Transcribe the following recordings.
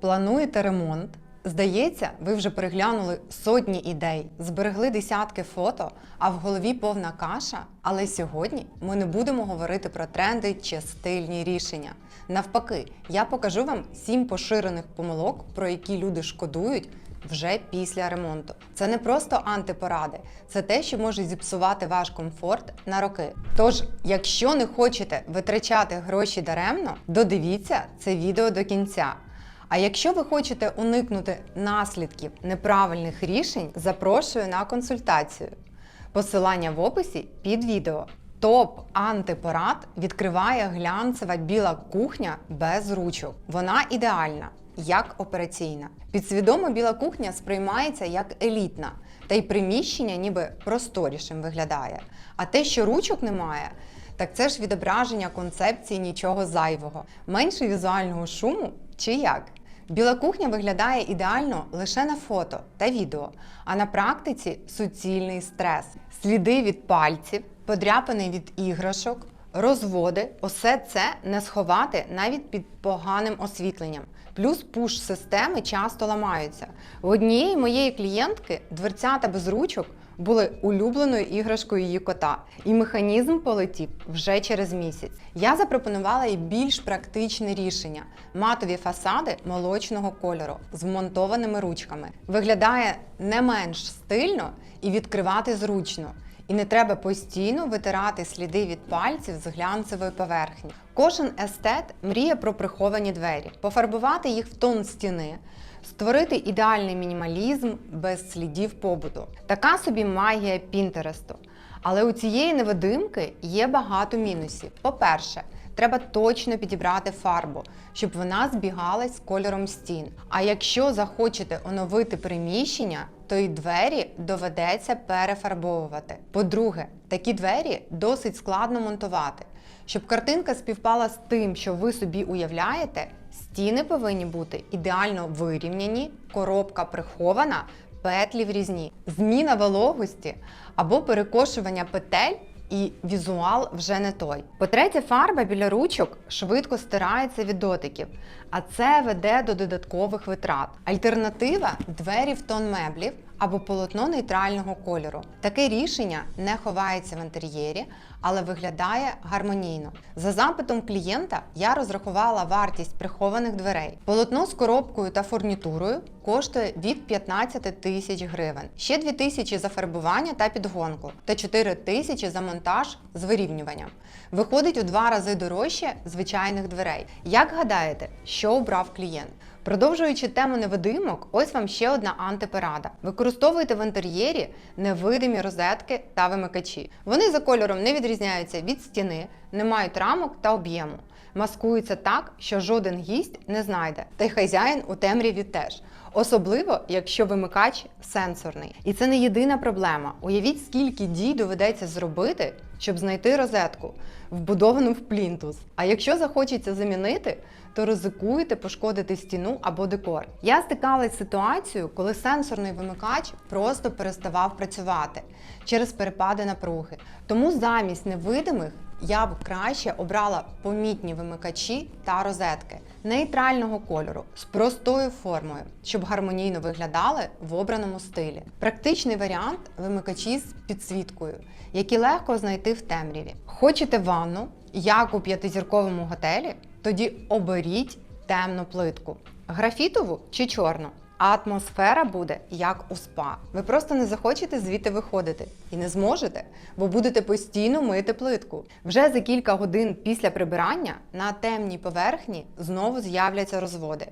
Плануєте ремонт? Здається, ви вже переглянули сотні ідей, зберегли десятки фото, а в голові повна каша. Але сьогодні ми не будемо говорити про тренди чи стильні рішення. Навпаки, я покажу вам сім поширених помилок, про які люди шкодують вже після ремонту. Це не просто антипоради, це те, що може зіпсувати ваш комфорт на роки. Тож, якщо не хочете витрачати гроші даремно, додивіться це відео до кінця. А якщо ви хочете уникнути наслідків неправильних рішень, запрошую на консультацію. Посилання в описі під відео. Топ антипорад відкриває глянцева біла кухня без ручок. Вона ідеальна, як операційна. Підсвідомо біла кухня сприймається як елітна, та й приміщення ніби просторішим виглядає. А те, що ручок немає, так це ж відображення концепції нічого зайвого, менше візуального шуму чи як. Біла кухня виглядає ідеально лише на фото та відео, а на практиці суцільний стрес, сліди від пальців, подряпини від іграшок, розводи усе це не сховати навіть під поганим освітленням. Плюс пуш-системи часто ламаються. У однієї моєї клієнтки дверцята без ручок були улюбленою іграшкою її кота, і механізм полетів вже через місяць. Я запропонувала їй більш практичне рішення: матові фасади молочного кольору з вмонтованими ручками. Виглядає не менш стильно і відкривати зручно. І не треба постійно витирати сліди від пальців з глянцевої поверхні. Кожен естет мріє про приховані двері, пофарбувати їх в тон стіни, створити ідеальний мінімалізм без слідів побуту. Така собі магія Пінтересту. Але у цієї невидимки є багато мінусів. По-перше, треба точно підібрати фарбу, щоб вона збігалась з кольором стін. А якщо захочете оновити приміщення, то й двері доведеться перефарбовувати. По-друге, такі двері досить складно монтувати. Щоб картинка співпала з тим, що ви собі уявляєте, стіни повинні бути ідеально вирівняні, коробка прихована, петлі в різні, зміна вологості або перекошування петель. І візуал вже не той. По-третє, фарба біля ручок швидко стирається від дотиків, а це веде до додаткових витрат. Альтернатива двері в тон меблів або полотно нейтрального кольору. Таке рішення не ховається в інтер'єрі, але виглядає гармонійно. За запитом клієнта я розрахувала вартість прихованих дверей. Полотно з коробкою та фурнітурою коштує від 15 тисяч гривень. Ще 2 тисячі за фарбування та підгонку, та 4 тисячі за монтаж з вирівнюванням. Виходить у два рази дорожче звичайних дверей. Як гадаєте, що обрав клієнт? Продовжуючи тему невидимок, ось вам ще одна антипорада. Використовуйте в інтер'єрі невидимі розетки та вимикачі. Вони за кольором не відрізняються від стіни, не мають рамок та об'єму. Маскуються так, що жоден гість не знайде, та й хазяїн у темряві теж. Особливо, якщо вимикач сенсорний. І це не єдина проблема. Уявіть, скільки дій доведеться зробити, щоб знайти розетку, вбудовану в плінтус. А якщо захочеться замінити, то ризикуєте пошкодити стіну або декор. Я стикалась з ситуацією, коли сенсорний вимикач просто переставав працювати через перепади напруги. Тому замість невидимих я б краще обрала помітні вимикачі та розетки нейтрального кольору з простою формою, щоб гармонійно виглядали в обраному стилі. Практичний варіант вимикачі з підсвіткою, які легко знайти в темряві. Хочете ванну, як у п'ятизірковому готелі? Тоді оберіть темну плитку. Графітову чи чорну. Атмосфера буде як у спа. Ви просто не захочете звідти виходити і не зможете, бо будете постійно мити плитку. Вже за кілька годин після прибирання на темній поверхні знову з'являться розводи,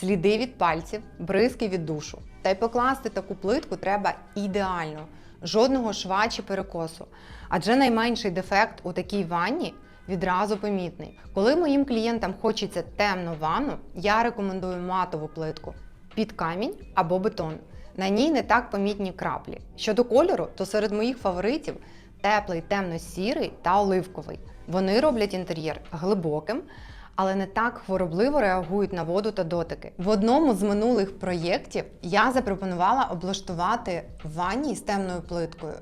сліди від пальців, бризки від душу. Та й покласти таку плитку треба ідеально, жодного шва чи перекосу. Адже найменший дефект у такій ванні відразу помітний. Коли моїм клієнтам хочеться темну ванну, я рекомендую матову плитку під камінь або бетон. На ній не так помітні краплі. Щодо кольору, то серед моїх фаворитів теплий темно-сірий та оливковий. Вони роблять інтер'єр глибоким, але не так хворобливо реагують на воду та дотики. В одному з минулих проєктів я запропонувала облаштувати ванні з темною плиткою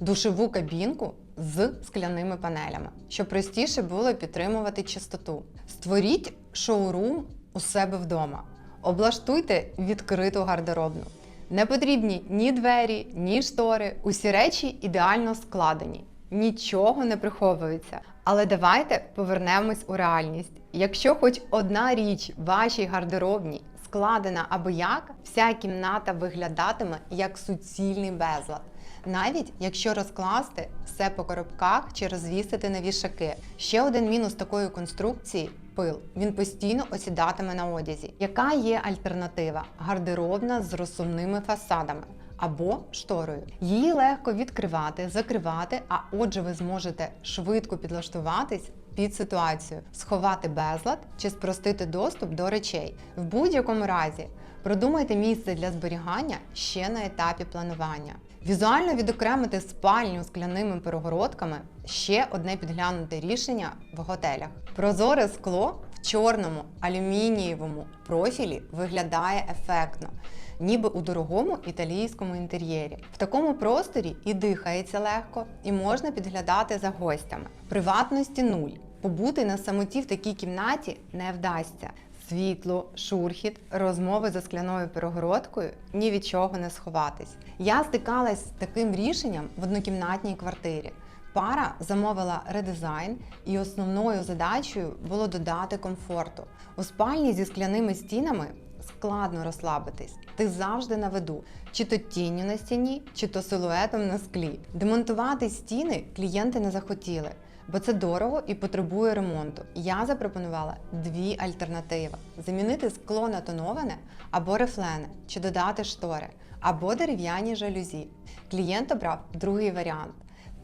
душову кабінку з скляними панелями, щоб простіше було підтримувати чистоту. Створіть шоурум у себе вдома. Облаштуйте відкриту гардеробну. Не потрібні ні двері, ні штори. Усі речі ідеально складені. Нічого не приховується. Але давайте повернемось у реальність. Якщо хоч одна річ вашій гардеробній складена або як, вся кімната виглядатиме як суцільний безлад. Навіть якщо розкласти все по коробках чи розвісити на вішаки. Ще один мінус такої конструкції пил. Він постійно осідатиме на одязі. Яка є альтернатива? Гардеробна з розсувними фасадами. Або шторою. Її легко відкривати, закривати, а отже, ви зможете швидко підлаштуватись під ситуацію, сховати безлад чи спростити доступ до речей. В будь-якому разі продумайте місце для зберігання ще на етапі планування. Візуально відокремити спальню скляними перегородками ще одне підглянуте рішення в готелях. Прозоре скло в чорному алюмінієвому профілі виглядає ефектно, ніби у дорогому італійському інтер'єрі. В такому просторі і дихається легко, і можна підглядати за гостями. Приватності нуль. Побути на самоті в такій кімнаті не вдасться. Світло, шурхіт, розмови за скляною перегородкою ні від чого не сховатись. Я стикалась з таким рішенням в однокімнатній квартирі. Пара замовила редизайн, і основною задачею було додати комфорту. У спальні зі скляними стінами складно розслабитись. Ти завжди на виду, чи то тінню на стіні, чи то силуетом на склі. Демонтувати стіни клієнти не захотіли, бо це дорого і потребує ремонту. Я запропонувала дві альтернативи: замінити скло на тоноване або рифлене, чи додати штори, або дерев'яні жалюзі. Клієнт обрав другий варіант.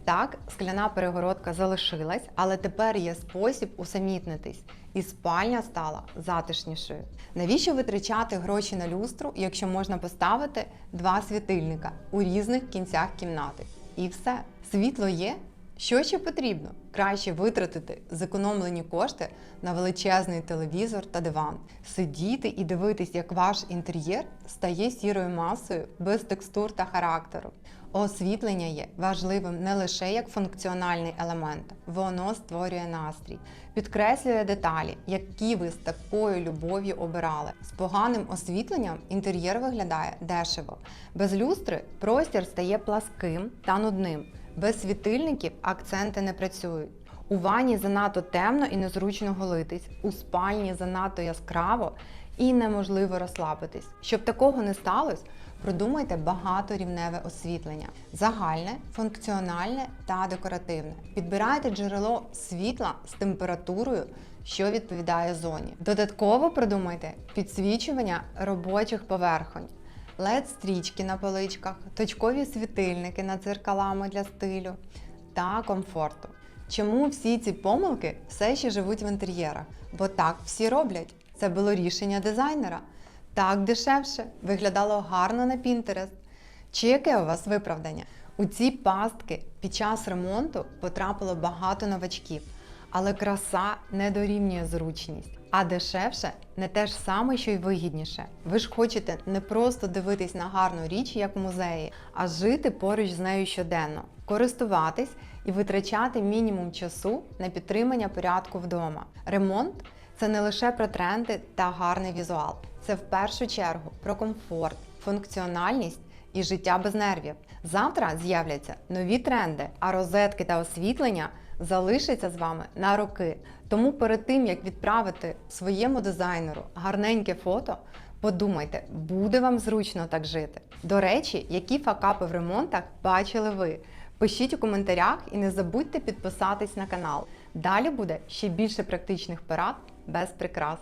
Так, скляна перегородка залишилась, але тепер є спосіб усамітнитись, і спальня стала затишнішою. Навіщо витрачати гроші на люстру, якщо можна поставити два світильника у різних кінцях кімнати? І все, світло є. Що ще потрібно? Краще витратити зекономлені кошти на величезний телевізор та диван, сидіти і дивитись, як ваш інтер'єр стає сірою масою без текстур та характеру. Освітлення є важливим не лише як функціональний елемент, воно створює настрій, підкреслює деталі, які ви з такою любов'ю обирали. З поганим освітленням інтер'єр виглядає дешево. Без люстри простір стає пласким та нудним. Без світильників акценти не працюють. У ванні занадто темно і незручно голитись, у спальні занадто яскраво і неможливо розслабитись. Щоб такого не сталося, продумайте багаторівневе освітлення: загальне, функціональне та декоративне. Підбирайте джерело світла з температурою, що відповідає зоні. Додатково продумайте підсвічування робочих поверхонь led стрічки на поличках, точкові світильники над дзеркалами для стилю та комфорту. Чому всі ці помилки все ще живуть в інтер'єрах? Бо так всі роблять. Це було рішення дизайнера. Так дешевше, виглядало гарно на Pinterest. Чи яке у вас виправдання? У ці пастки під час ремонту потрапило багато новачків, але краса не дорівнює зручність. А дешевше не те ж саме, що й вигідніше. Ви ж хочете не просто дивитись на гарну річ, як в музеї, а жити поруч з нею щоденно, користуватись і витрачати мінімум часу на підтримання порядку вдома. Ремонт це не лише про тренди та гарний візуал, це в першу чергу про комфорт, функціональність і життя без нервів. Завтра з'являться нові тренди, а розетки та освітлення залишаться з вами на роки. Тому перед тим як відправити своєму дизайнеру гарненьке фото, подумайте, буде вам зручно так жити. До речі, які факапи в ремонтах бачили ви? Пишіть у коментарях і не забудьте підписатись на канал. Далі буде ще більше практичних порад без прикрас.